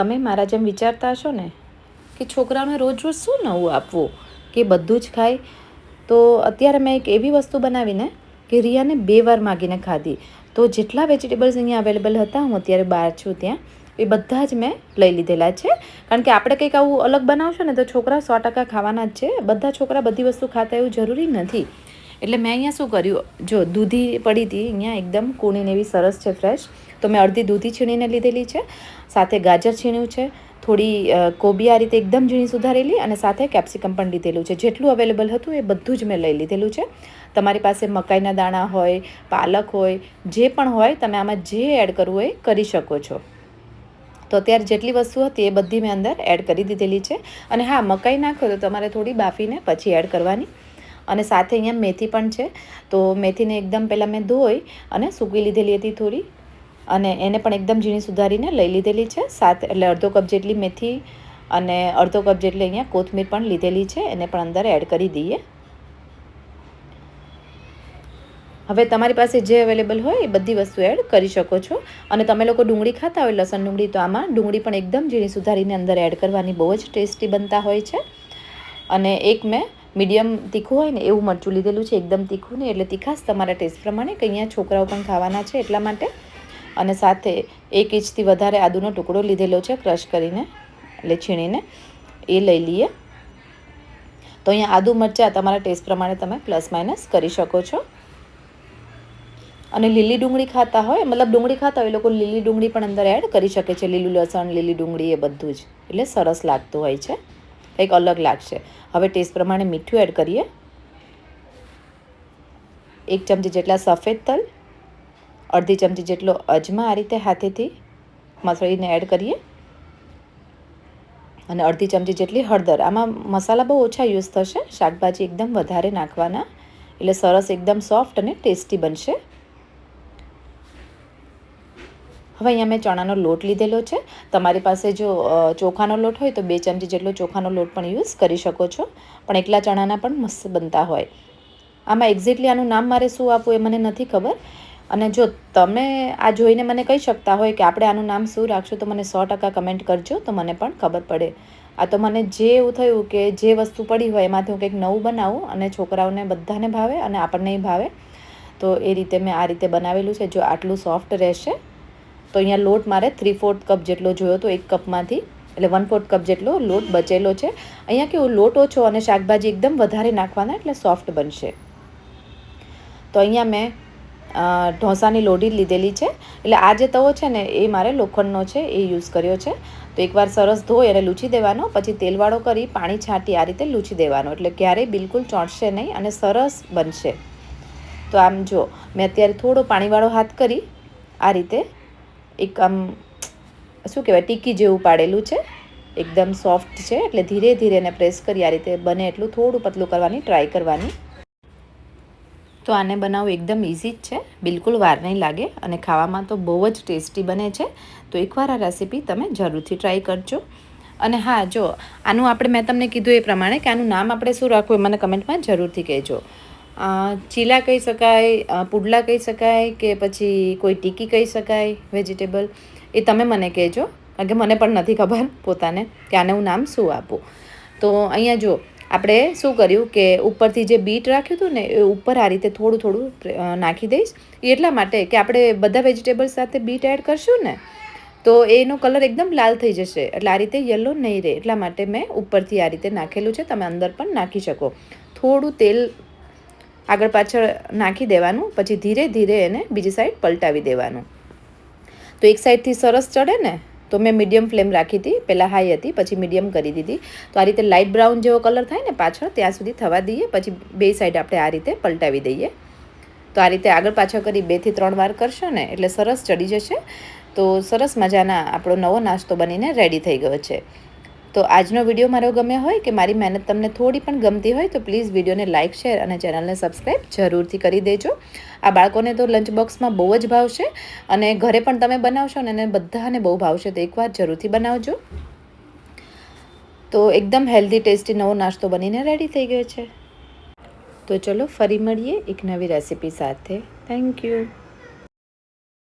તમે મારા જેમ વિચારતા હશો ને કે છોકરાઓને રોજ રોજ શું નવું આપવું? કે બધું જ ખાય? તો અત્યારે મેં એક એવી વસ્તુ બનાવીને કે રિયાને બે વાર માગીને ખાધી. તો જેટલા વેજીટેબલ્સ અહીંયા અવેલેબલ હતા, હું અત્યારે બહાર છું ત્યાં, એ બધા જ મેં લઈ લીધેલા છે. કારણ કે આપણે કંઈક આવું અલગ બનાવશો ને તો છોકરા સો ટકા ખાવાના જ છે. બધા છોકરા બધી વસ્તુ ખાતા એવું જરૂરી નથી. એટલે મેં અહીંયા શું કર્યું? જો દૂધી પડી હતી, અહીંયા એકદમ કૂણીને એવી સરસ છે ફ્રેશ તો મેં અડધી દૂધી છીણીને લીધેલી છે, સાથે ગાજર છીણ્યું છે, થોડી કોબી આ રીતે એકદમ ઝીણી સુધારેલી અને સાથે કેપ્સિકમ પણ લીધેલું છે. જેટલું અવેલેબલ હતું એ બધું જ મેં લઈ લીધેલું છે. તમારી પાસે મકાઈના દાણા હોય, પાલક હોય, જે પણ હોય, તમે આમાં જે એડ કરવું હોય કરી શકો છો. તો અત્યારે જેટલી વસ્તુ હતી એ બધી મેં અંદર એડ કરી દીધેલી છે. અને હા, મકાઈ નાખો તો તમારે થોડી બાફીને પછી એડ કરવાની. અને સાથે અહીંયા મેથી પણ છે. તો મેથીને એકદમ પહેલાં મેં ધોઈ અને સૂકી લીધેલી હતી થોડી. અને એને પણ એકદમ ઝીણી સુધારીને લઈ લીધેલી છે. સાથે એટલે અડધો કપ જેટલી મેથી અને અડધો કપ જેટલી અહીંયા કોથમીર પણ લીધેલી છે. એને પણ અંદર એડ કરી દઈએ. હવે તમારી પાસે જે અવેલેબલ હોય એ બધી વસ્તુ એડ કરી શકો છો. અને તમે લોકો ડુંગળી ખાતા હોય, લસણ ડુંગળી, તો આમાં ડુંગળી પણ એકદમ ઝીણી સુધારીને અંદર એડ કરવાની બહુ જ ટેસ્ટી બનતા હોય છે. અને એક મેં મીડિયમ તીખું હોય ને એવું મરચું લીધેલું છે, એકદમ તીખું નહીં એટલે તીખાશ તમારા ટેસ્ટ પ્રમાણે, કે અહીંયા છોકરાઓ પણ ખાવાના છે એટલા માટે. અને સાથે એક ઇંચથી વધારે આદુનો ટુકડો લીધેલો છે, ક્રશ કરીને, એટલે છીણીને, એ લઈ લઈએ. તો અહીંયા આદુ મરચાં તમારા ટેસ્ટ પ્રમાણે તમે પ્લસ માઇનસ કરી શકો છો. અને લીલી ડુંગળી ખાતા હોય, મતલબ ડુંગળી ખાતા હોય એ લોકો લીલી ડુંગળી પણ અંદર એડ કરી શકે છે, લીલું લસણ, લીલી ડુંગળી એ બધું જ. એટલે સરસ લાગતું હોય છે. કંઈક અલગ લાગશે હવે ટેસ્ટ પ્રમાણે મીઠું એડ કરીએ. એક ચમચી જેટલા સફેદ તલ, અડધી ચમચી જેટલો અજમા આ રીતે હાથેથી મસળીને એડ કરીએ. અને અડધી ચમચી જેટલી હળદર. આમાં મસાલા બહુ ઓછા યુઝ થશે. શાકભાજી એકદમ વધારે નાખવાના. એટલે સરસ એકદમ સોફ્ટ અને ટેસ્ટી બનશે. હવે અહીંયા મેં ચણાનો લોટ લીધેલો છે. તમારી પાસે જો ચોખાનો લોટ હોય તો બે ચમચી જેટલો ચોખાનો લોટ પણ યુઝ કરી શકો છો. પણ એકલા ચણાના પણ મસ્ત બનતા હોય. આમાં એક્ઝેક્ટલી આનું નામ મારે શું આપવું એ મને નથી ખબર. અને જો તમે આ જોઈને મને કહી શકતા હોય કે આપણે આનું નામ શું રાખશું, તો મને સો ટકા કમેન્ટ કરજો, તો મને પણ ખબર પડે. આ તો મને જે એવું થયું કે જે વસ્તુ પડી હોય એમાંથી હું કંઈક નવું બનાવું અને છોકરાઓને બધાને ભાવે અને આપણને ભાવે, તો એ રીતે મેં આ રીતે બનાવેલું છે. જો આટલું સોફ્ટ રહેશે તો અહીંયા લોટ મારે થ્રી ફોર્થ કપ જેટલો જોયો તો એક કપમાંથી એટલે વન ફોર્થ કપ જેટલો લોટ બચેલો છે. અહીંયા કેવું લોટ ઓછો અને શાકભાજી એકદમ વધારે નાખવાના એટલે સોફ્ટ બનશે. તો અહીંયા મેં ઢોસાની લોઢી લીધેલી છે. એટલે આ જે તવો છે ને એ મારે લોખંડનો છે, એ યુઝ કર્યો છે. તો એકવાર સરસ ધોઈ અને લૂછી દેવાનો, પછી તેલવાળો કરી પાણી છાંટી આ રીતે લૂછી દેવાનો. એટલે ક્યારેય બિલકુલ ચોંટશે નહીં અને સરસ બનશે. તો આમ જો, મેં અત્યારે થોડો પાણીવાળો હાથ કરી, આ રીતે એક આમ, શું કહેવાય, ટીકી જેવું પાડેલું છે. એકદમ સોફ્ટ છે, એટલે ધીરે ધીરે એને પ્રેસ કરી, આ રીતે બને એટલું થોડું પતલું કરવાની ટ્રાય કરવાની. તો આને બનાવવું એકદમ ઇઝી જ છે. બિલકુલ વાર નહીં લાગે અને ખાવામાં તો બહુ જ ટેસ્ટી બને છે. તો એકવાર આ રેસીપી તમે જરૂરથી ટ્રાય કરજો. અને હા, જો, આનું આપણે મેં તમને કીધું એ પ્રમાણે કે આનું નામ આપણે શું રાખવું એ મને કમેન્ટમાં જરૂરથી કહેજો. ચીલા કહી શકાય પુડલા કહી શકાય કે પછી કોઈ ટીકી કહી શકાય, વેજીટેબલ, એ તમે મને કહેજો. કારણ કે મને પણ નથી ખબર પોતાને કે આને હું નામ શું આપું. તો અહીંયા જો આપણે શું કર્યું કે ઉપરથી જે બીટ રાખ્યું હતું ને, એ ઉપર આ રીતે થોડું થોડું નાખી દઈશ. એટલા માટે કે આપણે બધા વેજીટેબલ્સ સાથે બીટ એડ કરશું ને, તો એનો કલર એકદમ લાલ થઈ જશે. એટલે આ રીતે યલો નહીં રહે. એટલા માટે મેં ઉપરથી આ રીતે નાખેલું છે. તમે અંદર પણ નાખી શકો. થોડું તેલ આગળ પાછળ નાખી દેવાનું, પછી ધીરે ધીરે એને બીજી સાઈડ પલટાવી દેવાનું. તો એક સાઈડથી સરસ ચડે ને, તો મેં મીડિયમ ફ્લેમ રાખી હતી, પહેલાં હાઈ હતી, પછી મીડિયમ કરી દીધી. તો આ રીતે લાઇટ બ્રાઉન જેવો કલર થાય ને પાછળ, ત્યાં સુધી થવા દઈએ, પછી બે સાઈડ આપણે આ રીતે પલટાવી દઈએ. તો આ રીતે આગળ પાછળ કરી બેથી ત્રણ વાર કરશો ને, એટલે સરસ ચડી જશે. તો સરસ મજાના આપણો નવો નાસ્તો બનીને રેડી થઈ ગયો છે. તો આજનો વીડિયો મારો ગમ્યો હોય કે મારી મહેનત તમને થોડી પણ ગમતી હોય તો પ્લીઝ વિડીયોને લાઇક, શેર અને ચેનલને સબસ્ક્રાઈબ જરૂરથી કરી દેજો. આ બાળકોને તો લંચ બોક્સમાં બહુ જ ભાવશે અને ઘરે પણ તમે બનાવશો ને એને બધાને બહુ ભાવશે તો એકવાર જરૂરથી બનાવજો. તો એકદમ હેલ્ધી ટેસ્ટી નવો નાસ્તો બનીને રેડી થઈ ગયો છે. તો ચલો ફરી મળીએ એક નવી રેસીપી સાથે. Thank you